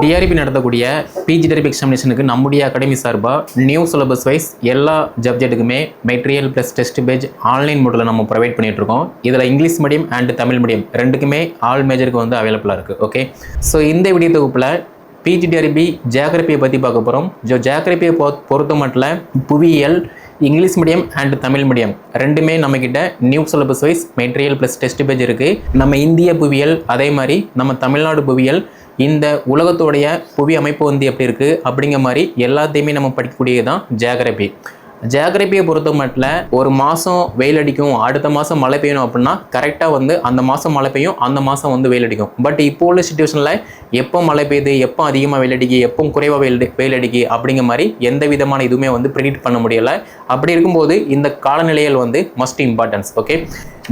TRP நடத்தக்கூடிய PG TRB எக்ஸாமினேஷனுக்கு நம்முடைய அகாடமி சார்பாக நியூ சிலபஸ் வைஸ் எல்லா சப்ஜெக்ட்டுக்குமே material plus test page online மோடில் நம்ம ப்ரொவைட் பண்ணிகிட்ருக்கோம் இருக்கோம். இதில் English medium and Tamil medium ரெண்டுக்குமே ஆல் மேஜருக்கு வந்து அவைலபிளாக இருக்குது ஓகே ஸோ இந்த வீடியோ தொகுப்பில் பிஜிடிஆர்பி ஜியாகிரபியை பற்றி பார்க்க போகிறோம் ஜோ ஜியாகிரபியை பொ பொறுத்த மட்டும் புவியியல் English medium and Tamil medium ரெண்டுமே நம்மக்கிட்ட new syllabus wise material plus test page இருக்குது நம்ம இந்திய புவியியல் அதே மாதிரி நம்ம தமிழ்நாடு புவியியல் இந்த உலகத்தோடைய புவி அமைப்பு வந்து எப்படி இருக்குது அப்படிங்கிற மாதிரி எல்லாத்தையுமே நம்ம படிக்கக்கூடியது தான் ஜியாகிரபி. ஜியாகிரபியை பொறுத்த மட்டும் ஒரு மாதம் வெயில் அடிக்கும் அடுத்த மாதம் மழை பெய்யணும் அப்படின்னா கரெக்டாக வந்து அந்த மாதம் மழை பெய்யும் அந்த மாதம் வந்து வெயில் அடிக்கும். பட் இப்போ உள்ள சுச்சுவேஷனில் எப்போ மழை பெய்யுது எப்போ அதிகமாக வெயில் அடிக்கு எப்போ குறைவாக வெயில் வெயில் அடிக்கு அப்படிங்கிற மாதிரி எந்த விதமான இதுவுமே வந்து ப்ரிடிக்ட் பண்ண முடியலை. அப்படி இருக்கும்போது இந்த காலநிலையில் வந்து மஸ்ட் இம்பார்ட்டன்ஸ் ஓகே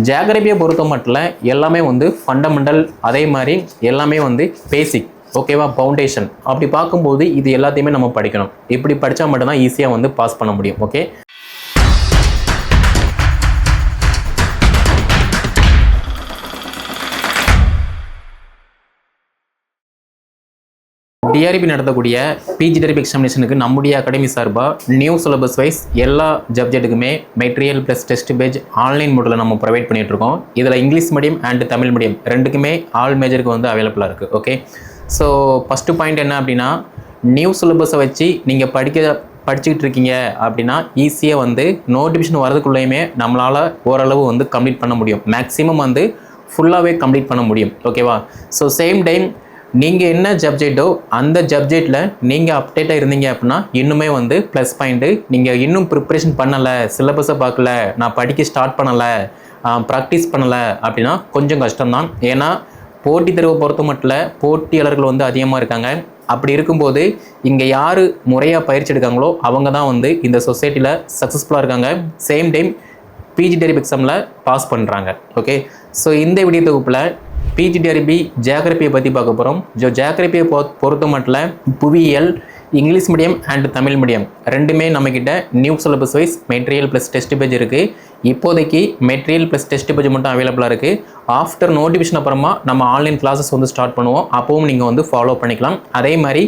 ஜியாகிரபியை பொறுத்த மட்டும் எல்லாமே வந்து ஃபண்டமெண்டல் அதே மாதிரி எல்லாமே வந்து பேசிக் ஓகேவா ஃபவுண்டேஷன் அப்படி பார்க்கும்போது இது எல்லாத்தையுமே நம்ம படிக்கணும். இப்படி படித்தா மட்டும்தான் ஈஸியாக வந்து பாஸ் பண்ண முடியும் ஓகே டிஆர்பி நடத்தக்கூடிய பிஜி டெரிபி எக்ஸாமினேஷனுக்கு நம்முடைய அகாடமி சார்பாக நியூ சிலபஸ் வைஸ் எல்லா சப்ஜெக்ட்டுக்குமே material plus test page online மோடில் நம்ம ப்ரொவைட் பண்ணிட்டு இருக்கோம். இதில் English medium and Tamil medium ரெண்டுக்குமே ஆல் மேஜருக்கு வந்து அவைலபிளாக இருக்குது ஓகே ஸோ ஃபஸ்ட்டு பாயிண்ட் என்ன அப்படின்னா நியூ சிலபஸை வச்சு நீங்கள் படிக்க படிச்சுக்கிட்டு இருக்கீங்க அப்படின்னா ஈஸியாக வந்து நோட்டிஃபிகேஷன் வரதுக்குள்ளேயுமே நம்மளால் ஓரளவு வந்து கம்ப்ளீட் பண்ண முடியும். மேக்ஸிமம் வந்து ஃபுல்லாகவே கம்ப்ளீட் பண்ண முடியும். ஓகேவா ஸோ சேம் டைம் நீங்கள் என்ன சப்ஜெக்டோ அந்த சப்ஜெக்டில் நீங்கள் அப்டேட்டாக இருந்தீங்க அப்படின்னா இன்னுமே வந்து ப்ளஸ் பாயிண்ட்டு நீங்கள் இன்னும் ப்ரிப்ரேஷன் பண்ணலை சிலபஸை பார்க்கல நான் படிக்க ஸ்டார்ட் பண்ணலை ப்ராக்டிஸ் பண்ணலை அப்படின்னா கொஞ்சம் கஷ்டம்தான். ஏன்னா போட்டித் தேர்வை பொறுத்த மட்டும் போட்டியாளர்கள் வந்து அதிகமாக இருக்காங்க. அப்படி இருக்கும்போது இங்கே யார் முறையாக பயிற்சி எடுக்காங்களோ அவங்க தான் வந்து இந்த சொசைட்டியில் சக்ஸஸ்ஃபுல்லாக இருக்காங்க. சேம் டைம் பிஜி டெரிப் எக்ஸாமில் பாஸ் பண்ணுறாங்க ஓகே ஸோ இந்த வீடியோ தொகுப்பில் பிஜி டெரிபி ஜியாகிரபியை பற்றி பார்க்க போகிறோம் ஜோ ஜியாகிரபியை பொ பொறுத்த மட்டும் புவியியல் English medium and Tamil medium ரெண்டுமே நம்மக்கிட்ட new syllabus wise material plus test page இருக்குது இப்போதைக்கு மெட்டீரியல் ப்ளஸ் டெஸ்ட் பேஜ் மட்டும் அவைலபிளாக இருக்குது ஆஃப்டர் நோட்டிஃபிகேஷன் அப்புறமா நம்ம ஆன்லைன் கிளாஸஸ் வந்து ஸ்டார்ட் பண்ணுவோம். அப்பவும் நீங்கள் வந்து ஃபாலோ பண்ணிக்கலாம். அதே மாதிரி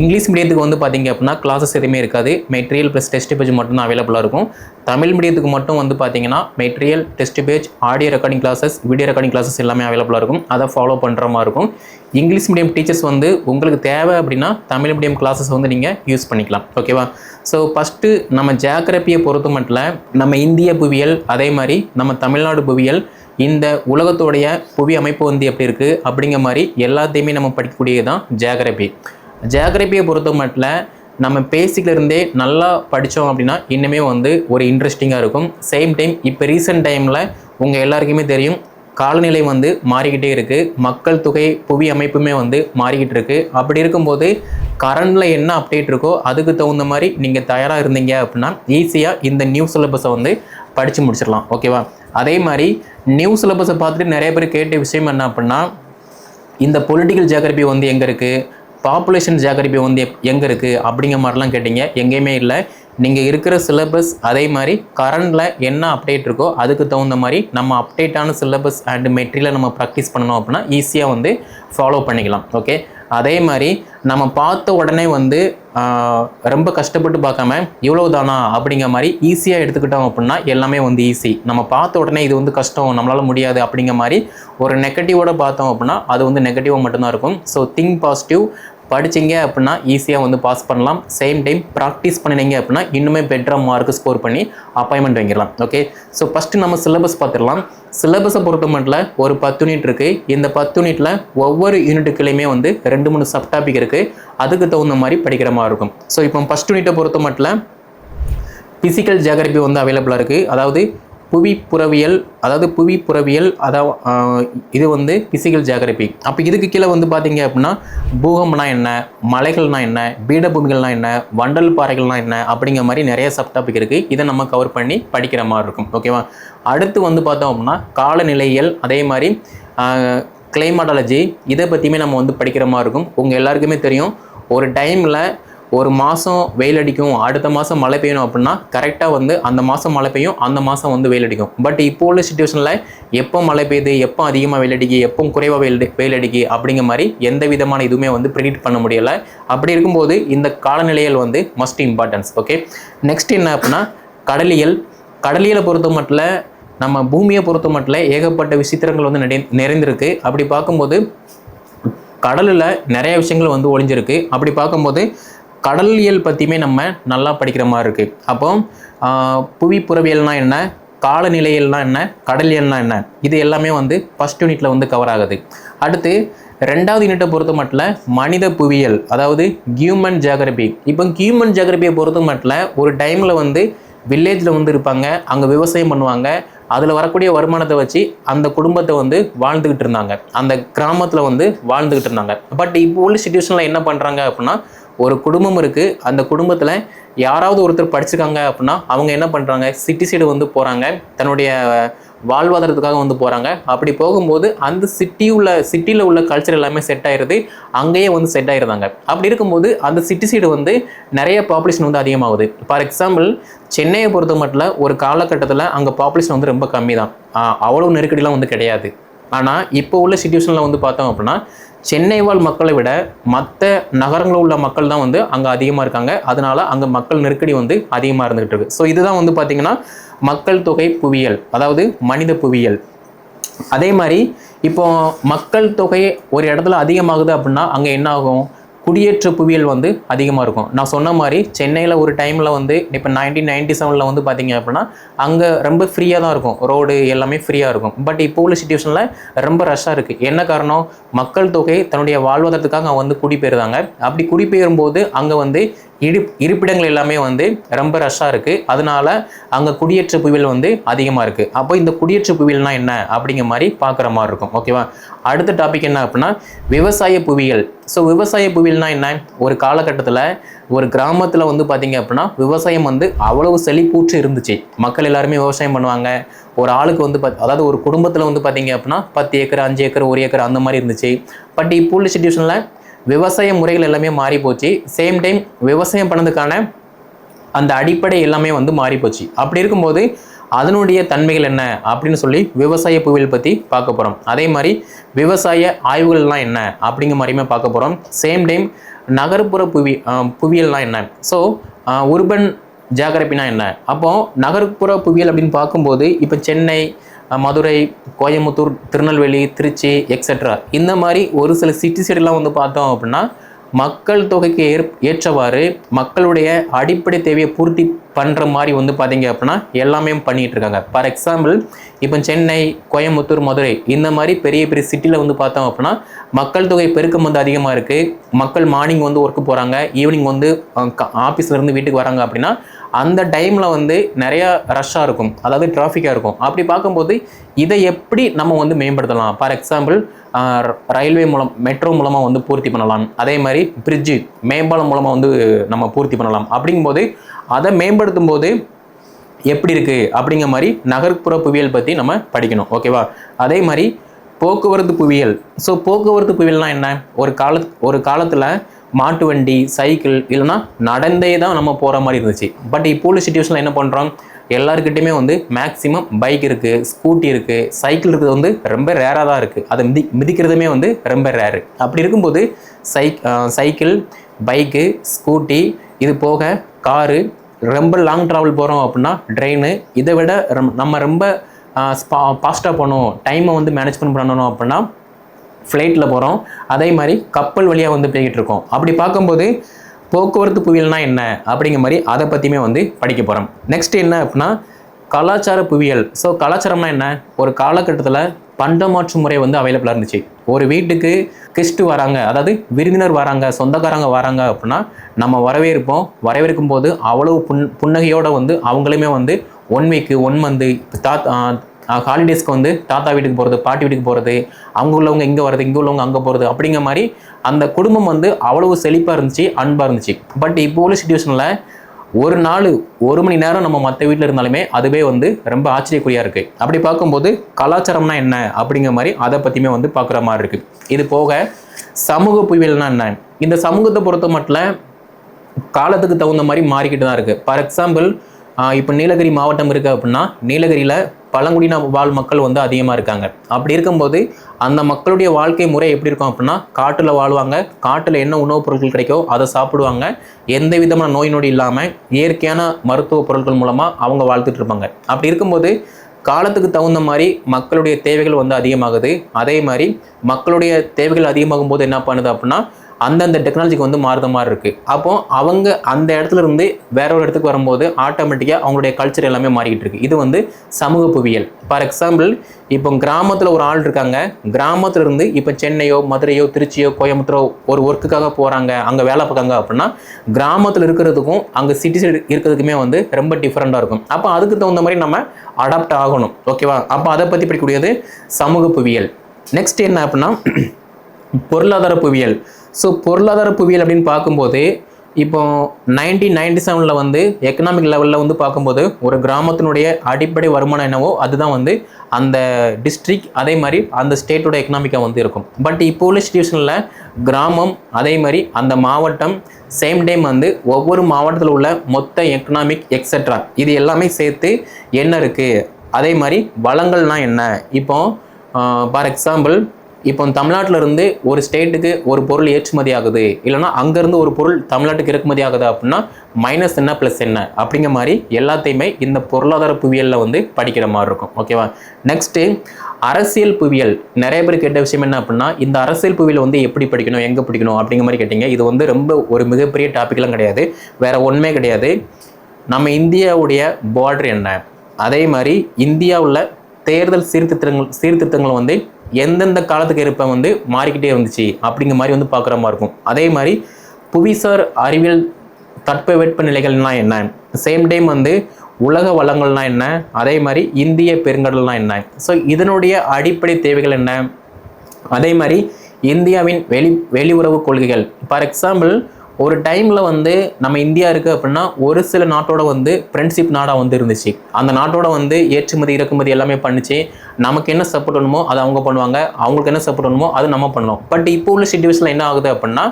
இங்கிலீஷ் மீடியத்துக்கு வந்து பார்த்தீங்க அப்படின்னா கிளாஸஸ் எதுவுமே இருக்காது. மெட்டீரியல் ப்ளஸ் டெஸ்ட் பேஜ் மட்டும் தான் அவைலபிளாக இருக்கும். தமிழ் மீடியத்துக்கு மட்டும் வந்து பார்த்தீங்கன்னா material test page audio recording classes video recording classes எல்லாமே அவைலபிளாக இருக்கும். அதை ஃபாலோ பண்ணுற மாதிரி இருக்கும். இங்கிலீஷ் மீடியம் டீச்சர்ஸ் வந்து உங்களுக்கு தேவை அப்படின்னா தமிழ் மீடியம் கிளாஸஸ் வந்து நீங்கள் யூஸ் பண்ணிக்கலாம். ஓகேவா ஸோ ஃபஸ்ட்டு நம்ம ஜியாகிரபியை பொறுத்த மட்டும் நம்ம இந்திய புவியியல் அதே மாதிரி நம்ம தமிழ்நாடு புவியியல் இந்த உலகத்தோடைய புவி அமைப்பு வந்து எப்படி இருக்குது அப்படிங்கிற மாதிரி எல்லாத்தையுமே நம்ம படிக்கக்கூடியது தான் ஜியாகிரபி ஜியாகிரபியை பொறுத்த மட்டும் நம்ம பேசிக்கிலிருந்தே நல்லா படித்தோம் அப்படின்னா இன்னுமே வந்து ஒரு இன்ட்ரெஸ்டிங்காக இருக்கும். சேம் டைம் இப்போ ரீசெண்ட் டைமில் உங்கள் எல்லாருக்குமே தெரியும் காலநிலை வந்து மாறிக்கிட்டே இருக்குது மக்கள் தொகை புவி அமைப்புமே வந்து மாறிக்கிட்டு இருக்குது அப்படி இருக்கும்போது கரண்டில் என்ன அப்டேட் இருக்கோ அதுக்கு தகுந்த மாதிரி நீங்கள் தயாராக இருந்தீங்க அப்படின்னா ஈஸியாக இந்த நியூ சிலபஸை வந்து படித்து முடிச்சிடலாம். ஓகேவா அதே மாதிரி நியூ சிலபஸை பார்த்துட்டு நிறைய பேர் கேட்ட விஷயம் என்ன அப்படின்னா இந்த பொலிட்டிக்கல் ஜியாகிரபி வந்து எங்கே இருக்குது பாப்புலேஷன் ஜியாகிரபி வந்து எங்கே இருக்குது அப்படிங்கிற மாதிரிலாம் கேட்டிங்க. எங்கேயுமே இல்லை. நீங்கள் இருக்கிற சிலபஸ் அதே மாதிரி கரண்டில் என்ன அப்டேட் இருக்கோ அதுக்கு தகுந்த மாதிரி நம்ம அப்டேட்டான சிலபஸ் அண்ட் மெட்டீரியலை நம்ம ப்ராக்டிஸ் பண்ணணும் அப்படின்னா ஈஸியாக வந்து ஃபாலோ பண்ணிக்கலாம் ஓகே அதே மாதிரி நம்ம பார்த்த உடனே வந்து ரொம்ப கஷ்டப்பட்டு பார்க்காம இவ்வளோ தானா அப்படிங்கிற மாதிரி ஈஸியாக எடுத்துக்கிட்டோம் அப்படின்னா எல்லாமே வந்து ஈஸி நம்ம பார்த்த உடனே இது வந்து கஷ்டம் நம்மளால் முடியாது அப்படிங்கிற மாதிரி ஒரு நெகட்டிவோட பார்த்தோம் அப்படின்னா அது வந்து நெகட்டிவாக மட்டும்தான் இருக்கும். ஸோ திங்க் பாசிட்டிவ் படிச்சீங்க அப்படின்னா ஈஸியாக வந்து பாஸ் பண்ணலாம். சேம் டைம் ப்ராக்டிஸ் பண்ணினீங்க அப்படின்னா இன்னுமே பெட்டராக மார்க் ஸ்கோர் பண்ணி அப்பாயின்மெண்ட் வாங்கிடலாம். ஓகே ஸோ ஃபஸ்ட்டு நம்ம சிலபஸ் பார்த்துடலாம். சிலபஸை பொறுத்த மட்டும் ஒரு பத்து யூனிட் இருக்குது இந்த பத்து யூனிட்டில் ஒவ்வொரு யூனிட்டுக்குள்ளேயுமே வந்து ரெண்டு மூணு சப் டாபிக் இருக்குது அதுக்கு தகுந்த மாதிரி படிக்கிற மாதிரி இருக்கும். ஸோ இப்போ ஃபஸ்ட் யூனிட்டை பொறுத்த மட்டும் ஃபிசிக்கல் ஜியாகிரபி வந்து அவைலபிளாக இருக்குது அதாவது புவி புறவியல் அதாவது புவி புறவியல் அதாவது இது வந்து பிசிக்கல் ஜியாகிரபி அப்போ இதுக்கு கீழே வந்து பார்த்தீங்க அப்படின்னா பூகம்னா என்ன மலைகள்னா என்ன பீடபூமிகள்னா என்ன வண்டல் பாறைகள்னா என்ன அப்படிங்கிற மாதிரி நிறைய சப்டாபிக் இருக்குது இதை நம்ம கவர் பண்ணி படிக்கிற மாதிரி இருக்கும். ஓகேவா அடுத்து வந்து பார்த்தோம் அப்படின்னா காலநிலையியல் அதே மாதிரி கிளைமாட்டாலஜி இதை பற்றியுமே நம்ம வந்து படிக்கிற மாதிரி இருக்கும். உங்கள் எல்லாருக்குமே தெரியும். ஒரு டைமில் ஒரு மாதம் வெயில் அடிக்கும் அடுத்த மாதம் மழை பெய்யணும் அப்படின்னா கரெக்டாக வந்து அந்த மாதம் மழை பெய்யும் அந்த மாதம் வந்து வெயில் அடிக்கும். பட் இப்போ உள்ள சுச்சுவேஷனில் எப்போ மழை பெய்யுது எப்போ அதிகமாக வெயில் அடிக்கு எப்போ குறைவாக வெயில் வெயில் அடிக்கு அப்படிங்கிற மாதிரி எந்த விதமான இதுவுமே வந்து ப்ரிடிக்ட் பண்ண முடியலை. அப்படி இருக்கும்போது இந்த காலநிலைகள் வந்து மஸ்ட் இம்பார்ட்டன்ஸ் ஓகே நெக்ஸ்ட் என்ன அப்படின்னா கடலியல். கடலியலை பொறுத்த மட்டும் நம்ம பூமியை பொறுத்த மட்டும் ஏகப்பட்ட விசித்திரங்கள் வந்து நடை நிறைந்திருக்கு. அப்படி பார்க்கும்போது கடலில் நிறைய விஷயங்கள் வந்து ஒழிஞ்சிருக்கு அப்படி பார்க்கும்போது கடலியல் பற்றியுமே நம்ம நல்லா படிக்கிற மாதிரி இருக்குது அப்போ புவி புறவியல்னால் என்ன? காலநிலையல்னா என்ன? கடலியல்னா என்ன? இது எல்லாமே வந்து ஃபஸ்ட் யூனிட்டில் வந்து கவர் ஆகுது. அடுத்து ரெண்டாவது யூனிட்டை பொறுத்த மட்டும் மனித புவியியல் அதாவது ஹியூமன் ஜாகிரபி இப்போ ஹியூமன் ஜாகிரபியை பொறுத்த மட்டும் ஒரு டைமில் வந்து வில்லேஜில் வந்து இருப்பாங்க அங்கே விவசாயம் பண்ணுவாங்க அதில் வரக்கூடிய வருமானத்தை வச்சு அந்த குடும்பத்தை வந்து வாழ்ந்துக்கிட்டு இருந்தாங்க. அந்த கிராமத்தில் வந்து வாழ்ந்துக்கிட்டு இருந்தாங்க. பட் இப்போ உள்ள சுச்சுவேஷனில் என்ன பண்ணுறாங்க அப்படின்னா ஒரு குடும்பம் இருக்குது அந்த குடும்பத்தில் யாராவது ஒருத்தர் படிச்சிருக்காங்க அப்படின்னா அவங்க என்ன பண்ணுறாங்க சிட்டி சைடு வந்து போகிறாங்க தன்னுடைய வாழ்வாதாரத்துக்காக வந்து போகிறாங்க அப்படி போகும்போது அந்த சிட்டி உள்ள சிட்டியில் உள்ள கல்ச்சர் எல்லாமே செட் ஆயிடுது அங்கேயே வந்து செட் ஆயிருந்தாங்க. அப்படி இருக்கும்போது அந்த சிட்டி சைடு வந்து நிறைய பாப்புலேஷன் வந்து அதிகமாகுது. ஃபார் எக்ஸாம்பிள் சென்னையை பொறுத்த மட்டும் ஒரு காலகட்டத்தில் அங்கே பாப்புலேஷன் வந்து ரொம்ப கம்மி தான் அவ்வளோ நெருக்கடிலாம் வந்து கிடையாது. ஆனால் இப்போ உள்ள சுச்சுவேஷனில் வந்து பார்த்தோம் அப்படின்னா சென்னை வாழ் மக்களை விட மற்ற நகரங்களில் உள்ள மக்கள் தான் வந்து அங்கே அதிகமாக இருக்காங்க. அதனால அங்கே மக்கள் நெருக்கடி வந்து அதிகமாக இருந்துகிட்டு இருக்கு. ஸோ இதுதான் வந்து பார்த்தீங்கன்னா மக்கள் தொகை புவியியல் அதாவது மனித புவியியல். அதே மாதிரி இப்போ மக்கள் தொகை ஒரு இடத்துல அதிகமாகுது அப்படின்னா அங்கே என்ன ஆகும் குடியேற்ற புவியியல் வந்து அதிகமாக இருக்கும். நான் சொன்ன மாதிரி சென்னையில் ஒரு டைமில் வந்து இப்போ நைன்டீன் நைன்டி செவனில் வந்து பார்த்தீங்க அப்படின்னா அங்கே ரொம்ப ஃப்ரீயாக தான் இருக்கும். ரோடு எல்லாமே ஃப்ரீயாக இருக்கும். பட் இப்போ உள்ள சுச்சுவேஷனில் ரொம்ப ரஷ்ஷாக இருக்குது என்ன காரணம்? மக்கள் தொகை தன்னுடைய வாழ்வாதாரத்துக்காக அங்கே வந்து குடிபெயர்ந்தாங்க அப்படி குடிபெயரும்போது அங்கே வந்து இரு இருப்பிடங்கள் எல்லாமே வந்து ரொம்ப ரஷ்ஷாக இருக்குது அதனால அங்கே குடியேற்ற புவியியல் வந்து அதிகமாக இருக்குது அப்போ இந்த குடியேற்ற புவியியல்னா என்ன? அப்படிங்கிற மாதிரி பார்க்குற மாதிரி இருக்கும். ஓகேவா அடுத்த டாபிக் என்ன அப்படின்னா விவசாய புவியியல். ஸோ விவசாய புவியல்னா என்ன? ஒரு காலகட்டத்தில் ஒரு கிராமத்தில் வந்து பார்த்திங்க அப்படின்னா விவசாயம் வந்து அவ்வளவு செழிப்பூற்று இருந்துச்சு. மக்கள் எல்லாருமே விவசாயம் பண்ணுவாங்க. ஒரு ஆளுக்கு வந்து பத் அதாவது ஒரு குடும்பத்தில் வந்து பார்த்திங்க அப்படின்னா பத்து ஏக்கர் அஞ்சு ஏக்கர் ஒரு ஏக்கர் அந்த மாதிரி இருந்துச்சு. பட் இப்போ உள்ள சுச்சுவேஷனில் விவசாய முறைகள் எல்லாமே மாறி போச்சு. சேம் டைம் விவசாயம் பண்ணதுக்கான அந்த அடிப்படை எல்லாமே வந்து மாறி போச்சு. அப்படி இருக்கும்போது அதனுடைய தன்மைகள் என்ன அப்படின்னு சொல்லி விவசாய புவியியல் பற்றி பார்க்க போகிறோம் அதே மாதிரி விவசாய ஆய்வுகள்லாம் என்ன அப்படிங்கிற மாதிரியுமே பார்க்க போகிறோம் சேம் டைம் நகர்ப்புற புவி அஹ், என்ன? ஸோ உர்பன் ஜியாகிரபினா என்ன? அப்போது நகர்ப்புற புவியியல் அப்படின்னு பார்க்கும்போது இப்போ சென்னை மதுரை கோயம்புத்தூர் திருநெல்வேலி திருச்சி எக்ஸெட்ரா இந்த மாதிரி ஒரு சில சிட்டி சைடெலாம் வந்து பார்த்தோம் அப்படின்னா மக்கள் தொகைக்கு ஏற் ஏற்றவாறு மக்களுடைய அடிப்படை தேவையை பூர்த்தி பண்ணுற மாதிரி வந்து பார்த்தீங்க அப்படின்னா எல்லாமே பண்ணிகிட்டு இருக்காங்க. ஃபார் எக்ஸாம்பிள் இப்போ சென்னை கோயம்புத்தூர் மதுரை இந்த மாதிரி பெரிய பெரிய சிட்டியில் வந்து பார்த்தோம் அப்படின்னா மக்கள் தொகை பெருக்கம் வந்து அதிகமாக இருக்குது மக்கள் மார்னிங் வந்து ஒர்க்கு போகிறாங்க ஈவினிங் வந்து ஆஃபீஸ்லேருந்து வீட்டுக்கு வராங்க அப்படின்னா அந்த டைமில் வந்து நிறையா ரஷ்ஷாக இருக்கும். அதாவது டிராஃபிக்காக இருக்கும். அப்படி பார்க்கும்போது இதை எப்படி நம்ம வந்து மேம்படுத்தலாம்? ஃபார் எக்ஸாம்பிள் ரயில்வே மூலம் மெட்ரோ மூலமாக வந்து பூர்த்தி பண்ணலாம். அதே மாதிரி பிரிட்ஜு மேம்பாலம் மூலமாக வந்து நம்ம பூர்த்தி பண்ணலாம். அப்படிங்கும்போது அதை மேம்படுத்தும் போது எப்படி இருக்குது அப்படிங்கிற மாதிரி நகர்ப்புற புவியியல் பற்றி நம்ம படிக்கணும். ஓகேவா அதே மாதிரி போக்குவரத்து புவியியல். ஸோ போக்குவரத்து புவியியல்னால் என்ன? ஒரு கால ஒரு காலத்தில் மாட்டு வண்டி சைக்கிள் இல்லைன்னா நடந்தே தான் நம்ம போகிற மாதிரி இருந்துச்சு. பட் இப்போ உள்ள சுச்சுவேஷனில் என்ன பண்ணுறோம் எல்லாருக்கிட்டையுமே வந்து மேக்ஸிமம் பைக் இருக்குது ஸ்கூட்டி இருக்குது சைக்கிள் இருக்கிறது வந்து ரொம்ப ரேராக தான் இருக்குது அதை மிதி மிதிக்கிறதுமே வந்து ரொம்ப ரேரு அப்படி இருக்கும்போது சைக் சைக்கிள் பைக்கு ஸ்கூட்டி இது போக காரு ரொம்ப லாங் ட்ராவல் போகிறோம் அப்படின்னா ட்ரெயின் இதை விட நம்ம ரொம்ப ஃபாஸ்ட்டாக போகணும் டைமை வந்து மேனேஜ்மெண்ட் பண்ணணும் அப்படின்னா ஃப்ளைட்டில் போகிறோம் அதே மாதிரி கப்பல் வழியாக வந்து போய்கிட்டு இருக்கோம். அப்படி பார்க்கும்போது போக்குவரத்து புவியியல்னால் என்ன? அப்படிங்கிற மாதிரி அதை பற்றியுமே வந்து படிக்க போகிறோம் நெக்ஸ்ட் என்ன அப்படின்னா கலாச்சார புவியியல். ஸோ கலாச்சாரம்னா என்ன? ஒரு காலகட்டத்தில் பண்டமாற்று முறை வந்து அவைலபிளாக இருந்துச்சு. ஒரு வீட்டுக்கு கெஸ்ட்டு வராங்க அதாவது விருந்தினர் வராங்க சொந்தக்காரங்க வராங்க அப்படின்னா நம்ம வரவேற்போம். வரவேற்கும் போது அவ்வளவு புன் புன்னகையோடு வந்து அவங்களுமே வந்து ஒன் வீக்கு ஒன் மந்த்து தாத் ஹாலிடேஸ்க்கு வந்து தாத்தா வீட்டுக்கு போகிறது பாட்டி வீட்டுக்கு போகிறது அங்கே உள்ளவங்க இங்கே வர்றது இங்கே உள்ளவங்க அங்கே போகிறது அப்படிங்கிற மாதிரி அந்த குடும்பம் வந்து அவ்வளவு செழிப்பாக இருந்துச்சு அன்பாக இருந்துச்சு. பட் இப்போ உள்ள சுச்சுவேஷனில் ஒரு நாள் ஒரு மணி நேரம் நம்ம மற்ற வீட்டில் இருந்தாலுமே அதுவே வந்து ரொம்ப ஆச்சரியக்குறியாக இருக்குது அப்படி பார்க்கும்போது கலாச்சாரம்னா என்ன அப்படிங்கிற மாதிரி அதை பற்றியுமே வந்து பார்க்குற மாதிரி இருக்குது இது போக சமூக புவியியல்னா என்ன? இந்த சமூகத்தை பொறுத்த மட்டும் காலத்துக்கு தகுந்த மாதிரி மாறிக்கிட்டு தான் இருக்குது ஃபார் எக்ஸாம்பிள் இப்போ நீலகிரி மாவட்டம் இருக்குது அப்படின்னா நீலகிரியில் பழங்குடியின வாழ் மக்கள் வந்து அதிகமாக இருக்காங்க. அப்படி இருக்கும்போது அந்த மக்களுடைய வாழ்க்கை முறை எப்படி இருக்கும் அப்படின்னா காட்டில் வாழ்வாங்க காட்டில் என்ன உணவுப் பொருட்கள் கிடைக்கோ அதை சாப்பிடுவாங்க. எந்த விதமான நோய் நொடி இல்லாமல் இயற்கையான மருத்துவ பொருட்கள் மூலமாக அவங்க வாழ்த்துட்டு இருப்பாங்க. அப்படி இருக்கும்போது காலத்துக்கு தகுந்த மாதிரி மக்களுடைய தேவைகள் வந்து அதிகமாகுது. அதே மாதிரி மக்களுடைய தேவைகள் அதிகமாகும் போது என்ன பண்ணுது அப்படின்னா அந்தந்த டெக்னாலஜிக்கு வந்து மாறுத மாதிரி இருக்குது அப்போ அவங்க அந்த இடத்துல இருந்து வேற ஒரு இடத்துக்கு வரும்போது ஆட்டோமேட்டிக்காக அவங்களுடைய கல்ச்சர் எல்லாமே மாறிக்கிட்டு இருக்கு. இது வந்து சமூக புவியியல். ஃபார் எக்ஸாம்பிள் இப்போ கிராமத்தில் ஒரு ஆள் இருக்காங்க. கிராமத்துல இருந்து இப்போ சென்னையோ மதுரையோ திருச்சியோ கோயம்புத்தூரோ ஒரு ஒர்க்குக்காக போகிறாங்க அங்கே வேலை பார்க்காங்க அப்படின்னா கிராமத்தில் இருக்கிறதுக்கும் அங்கே சிட்டி சைடு இருக்கிறதுக்குமே வந்து ரொம்ப டிஃப்ரெண்ட்டாக இருக்கும். அப்போ அதுக்கு தகுந்த மாதிரி நம்ம அடாப்ட் ஆகணும். ஓகேவா அப்போ அதை பற்றி படிக்கக்கூடியது சமூக புவியியல். நெக்ஸ்ட் என்ன அப்படின்னா பொருளாதார புவியியல். ஸோ பொருளாதார புவியியல் அப்படின்னு பார்க்கும்போது இப்போ நைன்டீன் நைன்டி செவனில் வந்து எக்கனாமிக் லெவலில் வந்து பார்க்கும்போது ஒரு கிராமத்தினுடைய அடிப்படை வருமானம் என்னவோ அதுதான் வந்து அந்த டிஸ்ட்ரிக்ட் அதே மாதிரி அந்த ஸ்டேட்டோட எக்கனாமிக்காக வந்து இருக்கும். பட் இப்போ உள்ள சுச்சுவேஷனில் கிராமம் அதே மாதிரி அந்த மாவட்டம் சேம் டைம் வந்து ஒவ்வொரு மாவட்டத்தில் உள்ள மொத்த எக்கனாமிக் எக்ஸெட்ரா இது எல்லாமே சேர்த்து என்ன இருக்குது அதே மாதிரி வளங்கள்னால் என்ன? இப்போ ஃபார் எக்ஸாம்பிள் இப்போ தமிழ்நாட்டில் இருந்து ஒரு ஸ்டேட்டுக்கு ஒரு பொருள் ஏற்றுமதி ஆகுது. இல்லைன்னா அங்கேருந்து ஒரு பொருள் தமிழ்நாட்டுக்கு இறக்குமதி ஆகுது அப்படின்னா மைனஸ் என்ன ப்ளஸ் என்ன? அப்படிங்கிற மாதிரி எல்லாத்தையுமே இந்த பொருளாதார புவியியலில் வந்து படிக்கிற மாதிரி இருக்கும். ஓகேவா நெக்ஸ்ட்டு அரசியல் புவியியல். நிறைய பேர் கேட்ட விஷயம் என்ன அப்படின்னா இந்த அரசியல் புவியியல் வந்து எப்படி படிக்கணும் எங்கே படிக்கணும் அப்படிங்கிற மாதிரி கேட்டிங்க. இது வந்து ரொம்ப ஒரு மிகப்பெரிய டாபிக்லாம் கிடையாது. வேறு ஒன்றுமே கிடையாது. நம்ம இந்தியாவுடைய பார்டர் என்ன? அதே மாதிரி இந்தியாவில் தேர்தல் சீர்திருத்தங்கள் சீர்திருத்தங்கள் வந்து எந்தெந்த காலத்துக்கு ஏற்ப வந்து மாறிக்கிட்டே இருந்துச்சு அப்படிங்கிற மாதிரி வந்து பார்க்குற மாதிரி இருக்கும். அதே மாதிரி புவிசார் அறிவியல் தட்பவெட்ப நிலைகள்னா என்ன? சேம் டைம் வந்து உலக வளங்கள்னா என்ன? அதே மாதிரி இந்திய பெருங்கடல்னா என்ன? ஸோ இதனுடைய அடிப்படை தேவைகள் என்ன? அதே மாதிரி இந்தியாவின் வெளி வெளியுறவு கொள்கைகள். ஃபார் எக்ஸாம்பிள் ஒரு டைமில் வந்து நம்ம இந்தியா இருக்குது அப்படின்னா ஒரு சில நாட்டோட வந்து ஃப்ரெண்ட்ஷிப் நாடாக வந்து இருந்துச்சு. அந்த நாட்டோட வந்து ஏற்றுமதி இறக்குமதி எல்லாமே பண்ணுச்சு. நமக்கு என்ன சப்போர்ட் வேணுமோ அதை அவங்க பண்ணுவாங்க. அவங்களுக்கு என்ன சப்போர்ட் வேணுமோ அதை நம்ம பண்ணுவோம் பட் இப்போ உள்ள சுச்சுவேஷனில் என்ன ஆகுது அப்படின்னா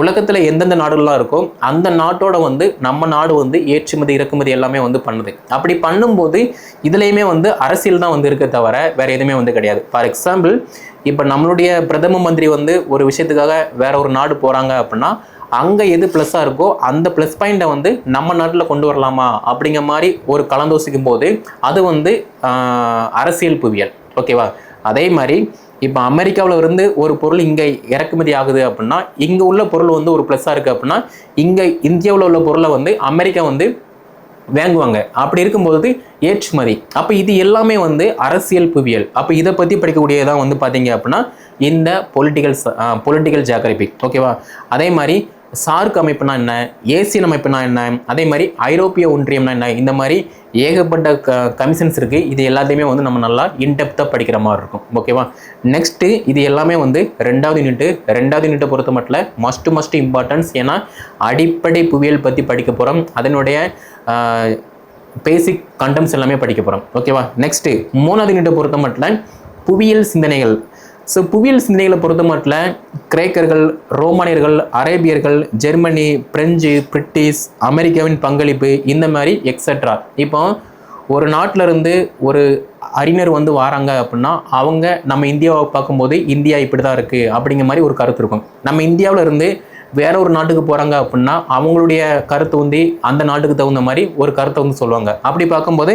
உலகத்தில் எந்தெந்த நாடுகள்லாம் இருக்கோ அந்த நாட்டோட வந்து நம்ம நாடு வந்து ஏற்றுமதி இறக்குமதி எல்லாமே வந்து பண்ணுது. அப்படி பண்ணும்போது இதுலேயுமே வந்து அரசியல் தான் வந்து இருக்க தவிர வேறு எதுவுமே வந்து கிடையாது. ஃபார் எக்ஸாம்பிள் இப்போ நம்மளுடைய பிரதம மந்திரி வந்து ஒரு விஷயத்துக்காக வேற ஒரு நாடு போகிறாங்க அப்படின்னா அங்கே எது ப்ளஸ்ஸாக இருக்கோ அந்த ப்ளஸ் பாயிண்ட்டை வந்து நம்ம நாட்டில் கொண்டு வரலாமா அப்படிங்கிற மாதிரி ஒரு கலந்தோசிக்கும் போது அது வந்து அரசியல் புவியியல். ஓகேவா அதே மாதிரி இப்போ அமெரிக்காவில் இருந்து ஒரு பொருள் இங்கே இறக்குமதி ஆகுது அப்படின்னா இங்கே உள்ள பொருள் வந்து ஒரு ப்ளஸ்ஸாக இருக்குது அப்படின்னா இங்கே இந்தியாவில் உள்ள பொருளை வந்து அமெரிக்கா வந்து வாங்குவாங்க. அப்படி இருக்கும்போது ஏற்றுமதி. அப்போ இது எல்லாமே வந்து அரசியல் புவியியல். அப்போ இதை பற்றி படிக்கக்கூடியதான் வந்து பார்த்தீங்க அப்படின்னா இந்த பொலிட்டிக்கல் பொலிட்டிக்கல் ஜாகிரபி ஓகேவா அதே மாதிரி சார்க் அமைப்புனா என்ன? ஏசியன் அமைப்புனா என்ன? அதே மாதிரி ஐரோப்பிய ஒன்றியம்னா என்ன? இந்த மாதிரி ஏகப்பட்ட க கமிஷன்ஸ் இருக்குது இது எல்லாத்தையுமே வந்து நம்ம நல்லா இன்டெப்த்தாக படிக்கிற மாதிரி இருக்கும். ஓகேவா நெக்ஸ்ட்டு இது எல்லாமே வந்து ரெண்டாவது யூனிட்டு ரெண்டாவது யூனிட்டை பொறுத்த மட்டும் மஸ்ட்டு மஸ்ட்டு இம்பார்ட்டன்ஸ் ஏன்னா அடிப்படை புவியியல் பற்றி படிக்க போகிறோம் அதனுடைய பேசிக் கண்டம்ஸ் எல்லாமே படிக்க போகிறோம் ஓகேவா நெக்ஸ்ட்டு மூணாவது யூனிட்டை பொறுத்த மட்டும் புவியியல் சிந்தனைகள். ஸோ புவியியல் சிந்தனைகளை பொறுத்த மட்டும் கிரேக்கர்கள் ரோமானியர்கள் அரேபியர்கள் ஜெர்மனி பிரெஞ்சு பிரிட்டிஷ் அமெரிக்காவின் பங்களிப்பு இந்த மாதிரி எக்ஸெட்ரா இப்போ ஒரு நாட்டில் இருந்து ஒரு அறிஞர் வந்து வராங்க அப்படின்னா அவங்க நம்ம இந்தியாவை பார்க்கும்போது இந்தியா இப்படி தான் இருக்குது அப்படிங்கிற மாதிரி ஒரு கருத்து இருக்கும். நம்ம இந்தியாவில் இருந்து வேற ஒரு நாட்டுக்கு போகிறாங்க அப்படின்னா அவங்களுடைய கருத்து வந்து அந்த நாட்டுக்கு தகுந்த மாதிரி ஒரு கருத்தை வந்து சொல்லுவாங்க. அப்படி பார்க்கும்போது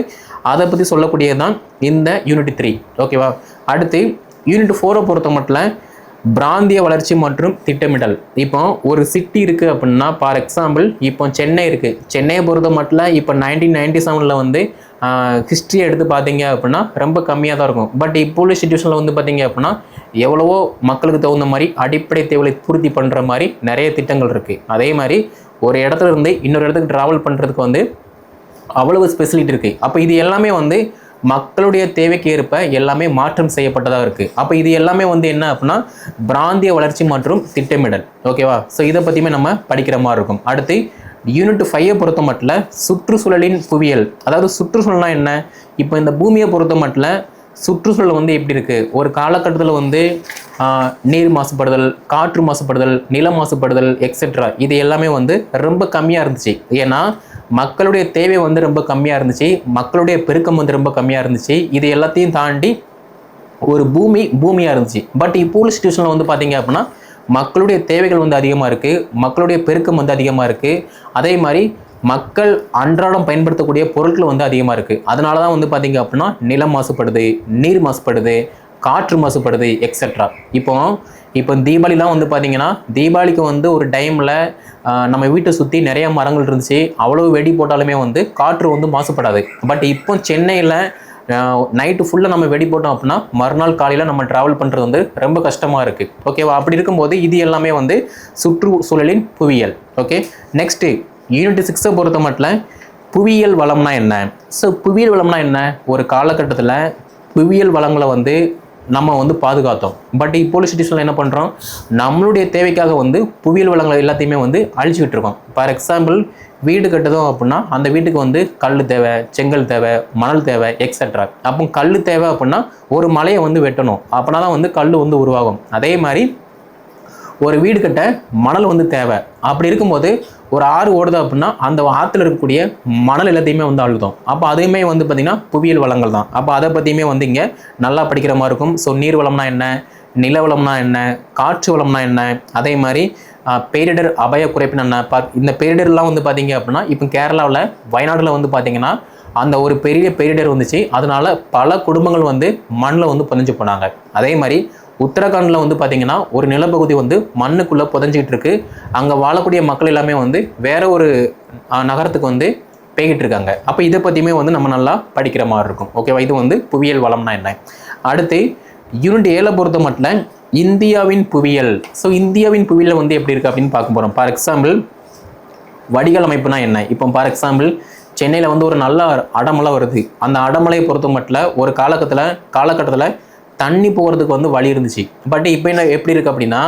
அதை பற்றி சொல்லக்கூடியது தான் இந்த யூனிட் த்ரீ ஓகேவா அடுத்து யூனிட் ஃபோரை பொறுத்த மட்டும் பிராந்திய வளர்ச்சி மற்றும் திட்டமிடல். இப்போ ஒரு சிட்டி இருக்குது அப்படின்னா ஃபார் எக்ஸாம்பிள் இப்போ சென்னை இருக்குது சென்னையை பொறுத்த மட்டும் இப்போ நைன்டீன் நைன்டி செவனில் வந்து ஹிஸ்ட்ரி எடுத்து பார்த்தீங்க அப்படின்னா ரொம்ப கம்மியாக தான் இருக்கும். பட் இப்போ உள்ள சுச்சுவேஷனில் வந்து பார்த்தீங்க அப்படின்னா எவ்வளவோ மக்களுக்கு தகுந்த மாதிரி அடிப்படை தேவையை பூர்த்தி பண்ணுற மாதிரி நிறைய திட்டங்கள் இருக்குது அதே மாதிரி ஒரு இடத்துல இருந்து இன்னொரு இடத்துக்கு ட்ராவல் பண்ணுறதுக்கு வந்து அவ்வளவு ஸ்பெசிலிட்டி இருக்குது அப்போ இது எல்லாமே வந்து மக்களுடைய தேவைக்கு ஏற்ப எல்லாமே மாற்றம் செய்யப்பட்டதாக இருக்குது அப்போ இது எல்லாமே வந்து என்ன அப்படின்னா பிராந்திய வளர்ச்சி மற்றும் திட்டமிடல். ஓகேவா ஸோ இதை பற்றியுமே நம்ம படிக்கிற மாதிரி இருக்கும். அடுத்து யூனிட் ஃபைவை பொறுத்த மட்டில் சுற்றுச்சூழலின் புவியியல். அதாவது சுற்றுச்சூழல்னா என்ன? இப்போ இந்த பூமியை பொறுத்த மட்டில் சுற்றுச்சூழல் வந்து எப்படி இருக்குது ஒரு காலகட்டத்தில் வந்து நீர் மாசுபடுதல் காற்று மாசுபடுதல் நில மாசுபடுதல் எக்ஸெட்ரா இது எல்லாமே வந்து ரொம்ப கம்மியாக இருந்துச்சு. ஏன்னா மக்களுடைய தேவை வந்து ரொம்ப கம்மியாக இருந்துச்சு மக்களுடைய பெருக்கம் வந்து ரொம்ப கம்மியாக இருந்துச்சு. இது எல்லாத்தையும் தாண்டி ஒரு பூமி பூமியாக இருந்துச்சு. பட் இப்போ உள்ள சுச்சுவேஷனில் வந்து பார்த்தீங்க அப்படின்னா மக்களுடைய தேவைகள் வந்து அதிகமாக இருக்குது மக்களுடைய பெருக்கம் வந்து அதிகமாக இருக்குது அதே மாதிரி மக்கள் அன்றாடம் பயன்படுத்தக்கூடிய பொருட்கள் வந்து அதிகமாக இருக்குது அதனால தான் வந்து பார்த்தீங்க அப்படின்னா நிலம் மாசுபடுது நீர் மாசுபடுது காற்று மாசுபடுது எக்ஸெட்ரா இப்போ இப்போ தீபாவளிலாம் வந்து பார்த்தீங்கன்னா தீபாவளிக்கு வந்து ஒரு டைமில் நம்ம வீட்டை சுற்றி நிறைய மரங்கள் இருந்துச்சு. அவ்வளோ வெடி போட்டாலுமே வந்து காற்று வந்து மாசுபடாது. பட் இப்போ சென்னையில் நைட்டு ஃபுல்லாக நம்ம வெடி போட்டோம் அப்படின்னா மறுநாள் காலையில் நம்ம ட்ராவல் பண்ணுறது வந்து ரொம்ப கஷ்டமாக இருக்குது ஓகேவா அப்படி இருக்கும்போது இது எல்லாமே வந்து சுற்றுச்சூழலின் புவியியல். ஓகே நெக்ஸ்ட்டு யூனிட் சிக்ஸை பொறுத்த மட்டும் புவியியல் வளம்னா என்ன? ஸோ புவியியல் வளம்னா என்ன? ஒரு காலகட்டத்தில் புவியியல் வளங்களை வந்து நம்ம வந்து பாதுகாத்தோம். பட் இப்போ உள்ள சுச்சுவேஷனில் என்ன பண்ணுறோம் நம்மளுடைய தேவைக்காக வந்து புவியியல் வளங்களை எல்லாத்தையுமே வந்து அழிச்சுக்கிட்டு இருக்கோம். ஃபார் எக்ஸாம்பிள் வீடு கட்டுதோம் அப்படின்னா அந்த வீட்டுக்கு வந்து கல் தேவை செங்கல் தேவை மணல் தேவை எக்ஸெட்ரா அப்போ கல் தேவை அப்படின்னா ஒரு மலையை வந்து வெட்டணும். அப்படின்னா தான் வந்து கல் வந்து உருவாகும். அதே மாதிரி ஒரு வீடு கட்ட மணல் வந்து தேவை. அப்படி இருக்கும்போது ஒரு ஆறு ஓடுது அப்படின்னா அந்த ஆற்றுல இருக்கக்கூடிய மணல் எல்லாத்தையுமே வந்து அழுதும். அப்போ அதுவுமே வந்து பார்த்திங்கன்னா புவியியல் வளங்கள் தான் அப்போ அதை பற்றியுமே வந்து இங்கே நல்லா படிக்கிற மாதிரி இருக்கும். ஸோ நீர் வளம்னா என்ன? நில வளம்னா என்ன? காற்று வளம்னா என்ன? அதே மாதிரி பேரிடர் அபாய குறைப்புன்னு என்ன? பா இந்த பேரிடர்லாம் வந்து பார்த்திங்க அப்படின்னா இப்போ கேரளாவில் வயநாட்டில் வந்து பார்த்திங்கன்னா அந்த ஒரு பெரிய பேரிடர் வந்துச்சு. அதனால் பல குடும்பங்கள் வந்து மண்ணில் வந்து பதிஞ்சு போனாங்க. அதே மாதிரி உத்தரகாண்டில் வந்து பார்த்திங்கன்னா ஒரு நிலப்பகுதி வந்து மண்ணுக்குள்ளே புதஞ்சிக்கிட்டு இருக்கு அங்கே வாழக்கூடிய மக்கள் எல்லாமே வந்து வேற ஒரு நகரத்துக்கு வந்து போய்கிட்டு இருக்காங்க அப்போ இதை பற்றியுமே வந்து நம்ம நல்லா படிக்கிற மாதிரி இருக்கும். ஓகேவா இது வந்து புவியியல் வளம்னா என்ன? அடுத்து யூனிட் ஏழை பொறுத்த மட்டும் இந்தியாவின் புவியியல். ஸோ இந்தியாவின் புவியியல் வந்து எப்படி இருக்குது அப்படின்னு பார்க்க போகிறோம் ஃபார் எக்ஸாம்பிள் வடிகால் அமைப்புனா என்ன? இப்போ ஃபார் எக்ஸாம்பிள் சென்னையில் வந்து ஒரு நல்ல அடமலை வருது. அந்த அடமலையை பொறுத்த மட்டும் ஒரு காலகட்டத்தில் காலகட்டத்தில் தண்ணி போகிறதுக்கு வந்து வழி இருந்துச்சு. பட் இப்போ என்ன எப்படி இருக்குது அப்படின்னா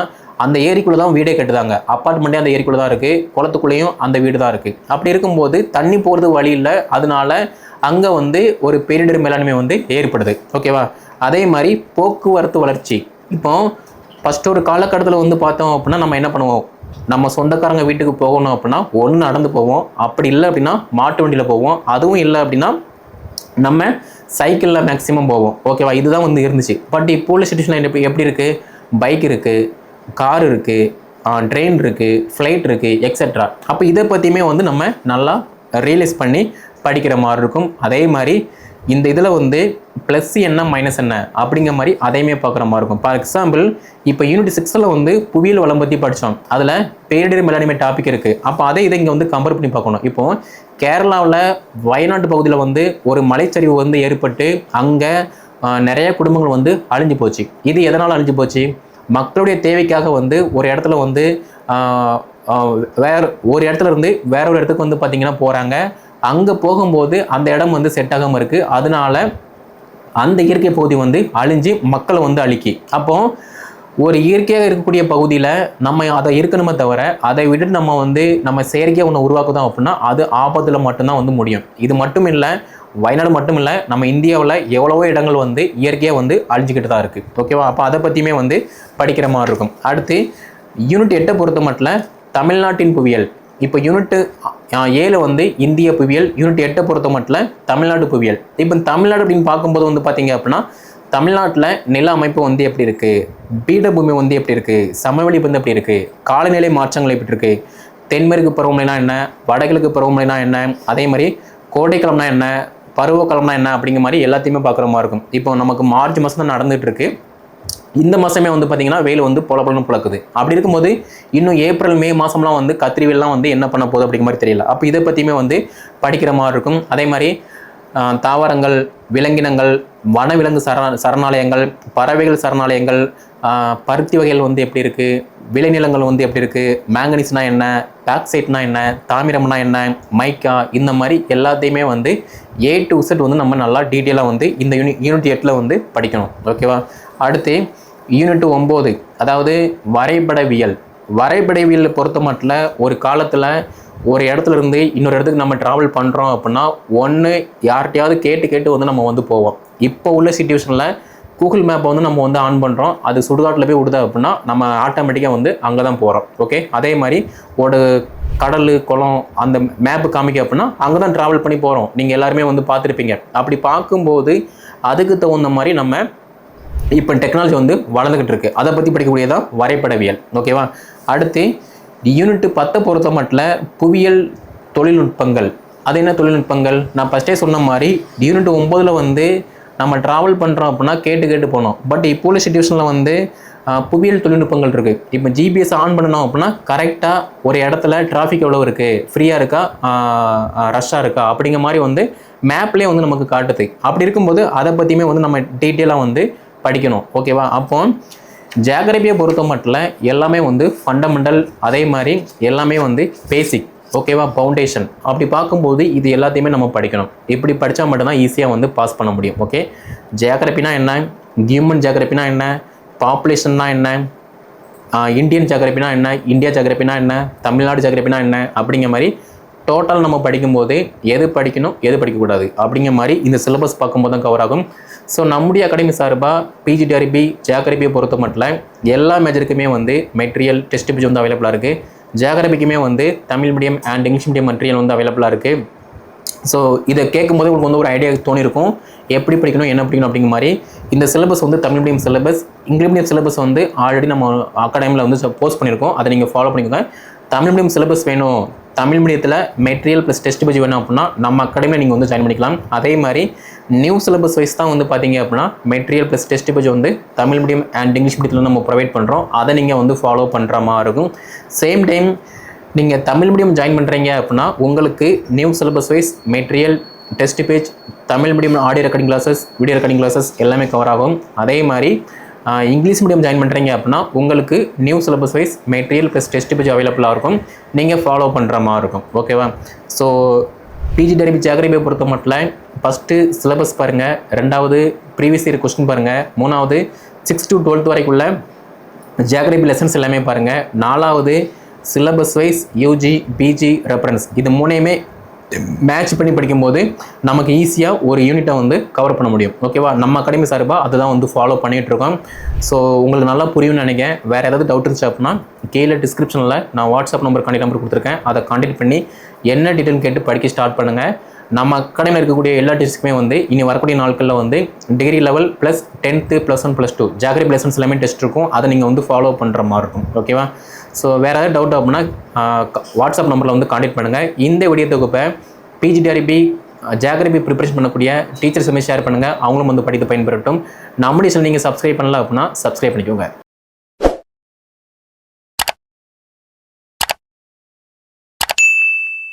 அந்த ஏரிக்குள்ளே தான் வீடே கட்டுதாங்க அப்பார்ட்மெண்ட்டே அந்த ஏரிக்குள்ளே தான் இருக்குது குளத்துக்குள்ளேயும் அந்த வீடு தான் இருக்குது அப்படி இருக்கும்போது தண்ணி போகிறதுக்கு வழி இல்லை. அதனால அங்கே வந்து ஒரு பேரிடர் மேலாண்மை வந்து ஏற்படுது. ஓகேவா அதே மாதிரி போக்குவரத்து வளர்ச்சி. இப்போ ஃபஸ்ட்டு ஒரு காலகட்டத்தில் வந்து பார்த்தோம் அப்படின்னா நம்ம என்ன பண்ணுவோம்? நம்ம சொந்தக்காரங்க வீட்டுக்கு போகணும் அப்படின்னா ஒன்று நடந்து போவோம். அப்படி இல்லை அப்படின்னா மாட்டு வண்டியில் போவோம். அதுவும் இல்லை அப்படின்னா நம்ம சைக்கிளில் மேக்ஸிமம் போவோம் ஓகேவா இதுதான் வந்து இருந்துச்சு. பட் இப்போ உள்ள சுச்சுவேஷன் எப்படி எப்படி இருக்குது பைக் இருக்குது கார் இருக்குது ட்ரெயின் இருக்குது ஃப்ளைட் இருக்குது எக்ஸெட்ரா அப்போ இதை பற்றியுமே வந்து நம்ம நல்லா ரியலைஸ் பண்ணி படிக்கிற மாதிரி இருக்கும். அதே மாதிரி இந்த இதில் வந்து ப்ளஸ் என்ன மைனஸ் என்ன அப்படிங்கிற மாதிரி அதையுமே பார்க்குற மாதிரி இருக்கும். ஃபார் எக்ஸாம்பிள் இப்போ யூனிட் சிக்ஸில் வந்து புவியியல் வளம் பற்றி படித்தோம் அதில் பேரிடர் மேலாண்மை டாபிக் இருக்குது அப்போ அதை இதை இங்கே வந்து கம்பேர் பண்ணி பார்க்கணும். இப்போ கேரளாவில் வயநாட்டு பகுதியில் வந்து ஒரு மலைச்சரிவு வந்து ஏற்பட்டு அங்கே நிறைய குடும்பங்கள் வந்து அழிஞ்சு போச்சு. இது எதனால் அழிஞ்சு போச்சு? மக்களுடைய தேவைக்காக வந்து ஒரு இடத்துல வந்து வேறு வேற ஒரு இடத்துல இருந்து வேற ஒரு இடத்துக்கு வந்து பார்த்திங்கன்னா போகிறாங்க அங்கே போகும்போது அந்த இடம் வந்து செட் ஆகாமல் இருக்குது அதனால அந்த இயற்கை பகுதி வந்து அழிஞ்சு மக்களை வந்து அழிக்கி. அப்போ ஒரு இயற்கையாக இருக்கக்கூடிய பகுதியில் நம்ம அதை இருக்கணுமே தவிர அதை விட்டுட்டு நம்ம வந்து நம்ம செயற்கையாக ஒன்று உருவாக்குதோம் அப்படின்னா அது ஆபத்தில் மட்டும்தான் வந்து முடியும். இது மட்டும் இல்லை வயநாடு மட்டும் இல்லை நம்ம இந்தியாவில் எவ்வளவோ இடங்கள் வந்து இயற்கையாக வந்து அழிஞ்சிக்கிட்டு தான் இருக்குது ஓகேவா அப்போ அதை பற்றியுமே வந்து படிக்கிற மாதிரி இருக்கும். அடுத்து யூனிட் எட்டை பொறுத்த மட்டும் தமிழ்நாட்டின் புவியியல். இப்போ யூனிட்டு ஏழு வந்து இந்திய புவியியல் யூனிட் எட்டை பொறுத்த மட்டும் தமிழ்நாடு புவியியல். இப்போ தமிழ்நாடு அப்படின்னு பார்க்கும்போது வந்து பார்த்தீங்க அப்படின்னா தமிழ்நாட்டில் நில அமைப்பு வந்து எப்படி இருக்குது பீடபூமி வந்து எப்படி இருக்குது சமவெளி வந்து எப்படி இருக்குது காலநிலை மாற்றங்கள் எப்படி இருக்குது தென்மேற்கு பருவமழைனா என்ன? வடகிழக்கு பருவமழைனா என்ன? அதே மாதிரி கோடைக்காலம்னா என்ன? பருவக்காலம்னா என்ன? அப்படிங்கிற மாதிரி எல்லாத்தையுமே பார்க்குற மாதிரி இருக்கும். இப்போ நமக்கு மார்ச் மாதம் தான் நடந்துட்டு இந்த மாதமே வந்து பார்த்தீங்கன்னா வெயில் வந்து பொல பொலன்னு புழக்குது. அப்படி இருக்கும்போது இன்னும் ஏப்ரல் மே மாதம்லாம் வந்து கத்திரி வெயில்லாம் வந்து என்ன பண்ண போகுது அப்படிங்கிற மாதிரி தெரியல. அப்போ இதை பற்றியுமே வந்து படிக்கிற மாதிரி இருக்கும். அதே மாதிரி தாவரங்கள் விலங்கினங்கள் வனவிலங்கு சரண சரணாலயங்கள் பறவைகள் சரணாலயங்கள் பருத்தி வகைகள் வந்து எப்படி இருக்குது விளைநிலங்கள் வந்து எப்படி இருக்குது மேங்கனீஸ்னா என்ன பேக்சைட்னா என்ன தாமிரம்னா என்ன மைக்கா இந்த மாதிரி எல்லாத்தையுமே வந்து ஏ டு செட் வந்து நம்ம நல்லா டீட்டெயிலாக வந்து இந்த யூனி யூனிட் எட்டில் வந்து படிக்கணும். ஓகேவா அடுத்து யூனிட் ஒம்பது அதாவது வரைபடவியல். வரைபடவியல் பொறுத்த மட்டும் ஒரு காலத்தில் ஒரு இடத்துல இருந்து இன்னொரு இடத்துக்கு நம்ம ட்ராவல் பண்ணுறோம் அப்படின்னா ஒன்று யார்கிட்டயாவது கேட்டு கேட்டு வந்து நம்ம வந்து போவோம். இப்போ உள்ள சுச்சுவேஷனில் கூகுள் மேப்பை வந்து நம்ம வந்து ஆன் பண்ணுறோம் அது சுடுகாட்டில் போய் விடுதா அப்படின்னா நம்ம ஆட்டோமேட்டிக்காக வந்து அங்கே தான் போகிறோம் ஓகே அதே மாதிரி ஒரு கடல் குளம் அந்த மேப்பு காமிக்க அப்படின்னா அங்கே தான் ட்ராவல் பண்ணி போகிறோம் நீங்கள் எல்லாருமே வந்து பார்த்துருப்பீங்க. அப்படி பார்க்கும்போது அதுக்கு தகுந்த மாதிரி நம்ம இப்போ டெக்னாலஜி வந்து வளர்ந்துக்கிட்டு இருக்கு. அதை பற்றி படிக்கக்கூடியதான் வரைபடவியல். ஓகேவா அடுத்து யூனிட் பத்தை பொறுத்த மட்டும் புவியியல் தொழில்நுட்பங்கள். அது என்ன தொழில்நுட்பங்கள்? நான் ஃபஸ்ட்டே சொன்ன மாதிரி யூனிட் ஒம்போதில் வந்து நம்ம ட்ராவல் பண்ணுறோம் அப்படின்னா கேட்டு கேட்டு போனோம். பட் இப்போ உள்ள சுச்சுவேஷனில் வந்து புவியியல் தொழில்நுட்பங்கள் இருக்குது இப்போ ஜிபிஎஸ் ஆன் பண்ணணும் அப்படின்னா கரெக்டாக ஒரு இடத்துல டிராஃபிக் எவ்வளோ இருக்குது ஃப்ரீயாக இருக்கா? ரஷ்ஷாக இருக்கா? அப்படிங்கிற மாதிரி வந்து மேப்லேயே வந்து நமக்கு காட்டுது. அப்படி இருக்கும்போது அதை பற்றியுமே வந்து நம்ம டீட்டெயிலாக வந்து படிக்கணும். ஓகேவா அப்போ ஜியாகிரபியை பொறுத்த மட்டும் எல்லாமே வந்து ஃபண்டமெண்டல் அதே மாதிரி எல்லாமே வந்து பேசிக் ஓகேவா ஃபவுண்டேஷன் அப்படி பார்க்கும்போது இது எல்லாத்தையுமே நம்ம படிக்கணும். இப்படி படித்தா மட்டும்தான் ஈஸியாக வந்து பாஸ் பண்ண முடியும். ஓகே ஜியாகிரபினா என்ன? ஹியூமன் ஜியாகிரபினா என்ன? பாப்புலேஷன்னா என்ன? இந்தியன் ஜாகிரபினா என்ன? இந்தியா ஜாகிரபினா என்ன? தமிழ்நாடு ஜாகிரபினா என்ன? அப்படிங்கிற மாதிரி டோட்டல் நம்ம படிக்கும்போது எது படிக்கணும் எது படிக்கக்கூடாது? அப்படிங்கிற மாதிரி இந்த சிலபஸ் பார்க்கும்போது தான் கவர் ஆகும். ஸோ நம்முடைய அகாடமி சார்பாக பிஜிடிஆர்பி ஜியாகிரபியை பொறுத்த மட்டும் எல்லா மேஜருக்குமே வந்து மெட்டீரியல் டெஸ்ட் பேஜ் வந்து அவைலபிளாக இருக்குது ஜியாகிரபிக்குமே வந்து Tamil medium and English medium material வந்து அவைலபிளாக இருக்குது ஸோ இதை கேட்கும்போது உங்களுக்கு வந்து ஒரு ஐடியா தோணிருக்கும். எப்படி படிக்கணும் என்ன படிக்கணும் அப்படிங்கிற மாதிரி. இந்த சிலபஸ் வந்து Tamil medium syllabus English medium syllabus வந்து ஆல்ரெடி நம்ம அகாடமியில் வந்து போஸ்ட் பண்ணியிருக்கோம். அதை நீங்கள் ஃபாலோ பண்ணிக்கோங்க. தமிழ் மீடியம் சிலபஸ் வேணும். தமிழ் மீடியத்தில் மெட்டீரியல் ப்ளஸ் டெஸ்ட் பேஜ் வேணும் அப்படின்னா நம்ம அகாடமியில் நீங்கள் வந்து ஜாயின் பண்ணிக்கலாம். அதே மாதிரி நியூ சிலபஸ் வைஸ் தான் வந்து பார்த்தீங்க அப்படின்னா மெட்டீரியல் ப்ளஸ் டெஸ்ட் பேஜ் வந்து தமிழ் மீடியம் அண்ட் இங்கிலீஷ் மீடியத்தில் நம்ம ப்ரொவைட் பண்ணுறோம் அதை நீங்கள் வந்து ஃபாலோ பண்ணுற மாதிரி இருக்கும். சேம் டைம் நீங்கள் தமிழ் மீடியம் ஜாயின் பண்ணுறீங்க அப்படின்னா உங்களுக்கு new syllabus wise material test page Tamil medium audio recording classes video recording classes எல்லாமே கவர் ஆகும். அதே மாதிரி இங்கிலீஷ் மீடியம் ஜாயின் பண்ணுறீங்க அப்படின்னா உங்களுக்கு new syllabus wise material plus test page அவைலபிளாக இருக்கும். நீங்கள் ஃபாலோ பண்ணுற மாதிரி இருக்கும். ஓகேவா ஸோ பிஜி டெரிபி ஜாகிரபியை பொறுத்த மட்டும் ஃபஸ்ட்டு சிலபஸ் பாருங்கள் ரெண்டாவது ப்ரீவியஸ் இயர் கொஸ்டின் பாருங்கள் மூணாவது சிக்ஸ் டு டுவெல்த் வரைக்குள்ள ஜியாகிரபி லெசன்ஸ் எல்லாமே பாருங்கள் நாலாவது syllabus wise UG PG reference இது மூணையுமே மேட்ச் பண்ணி படிக்கும்போது நமக்கு ஈஸியாக ஒரு யூனிட்டை வந்து கவர் பண்ண முடியும். ஓகேவா நம்ம அகாடமி சார்பாக அதை தான் வந்து ஃபாலோ பண்ணிகிட்ருக்கோம் ஸோ உங்களுக்கு நல்லா புரியும்னு நினைக்கிறேன். வேறு ஏதாவது டவுட் இருந்துச்சு அப்படின்னா கீழே டிஸ்கிரிப்ஷனில் நான் வாட்ஸ்அப் நம்பர் கான்டாக்ட் நம்பர் கொடுத்துருக்கேன். அதை காண்டக்ட் பண்ணி என்ன டீட்டெயில் கேட்டு படிக்க ஸ்டார்ட் பண்ணுங்கள் நம்ம அகாடமியில் இருக்கக்கூடிய எல்லா டெஸ்ட்டுக்குமே வந்து இனி வரக்கூடிய நாட்களில் வந்து degree level plus tenth plus one plus two geography lessons எல்லாமே டெஸ்ட் இருக்கும். அதை நீங்கள் வந்து ஃபாலோ பண்ணுற மாதிரி இருக்கும். ஓகேவா ஸோ வேறு ஏதாவது டவுட் அப்படின்னா வாட்ஸ்அப் நம்பரில் வந்து காண்டாக்ட் பண்ணுங்கள் இந்த வீடியோ தொகுப்பை பிஜிடிஆர்பி ஜாகிரபி ப்ரிப்பரேஷன் பண்ணக்கூடிய டீச்சர்ஸுமே ஷேர் பண்ணுங்கள் அவங்களும் வந்து படித்து பயன்பெறட்டும். நம்முடைய சேனல் நீங்கள் சப்ஸ்கிரைப் பண்ணல அப்படின்னா சப்ஸ்கிரைப் பண்ணிக்கோங்க.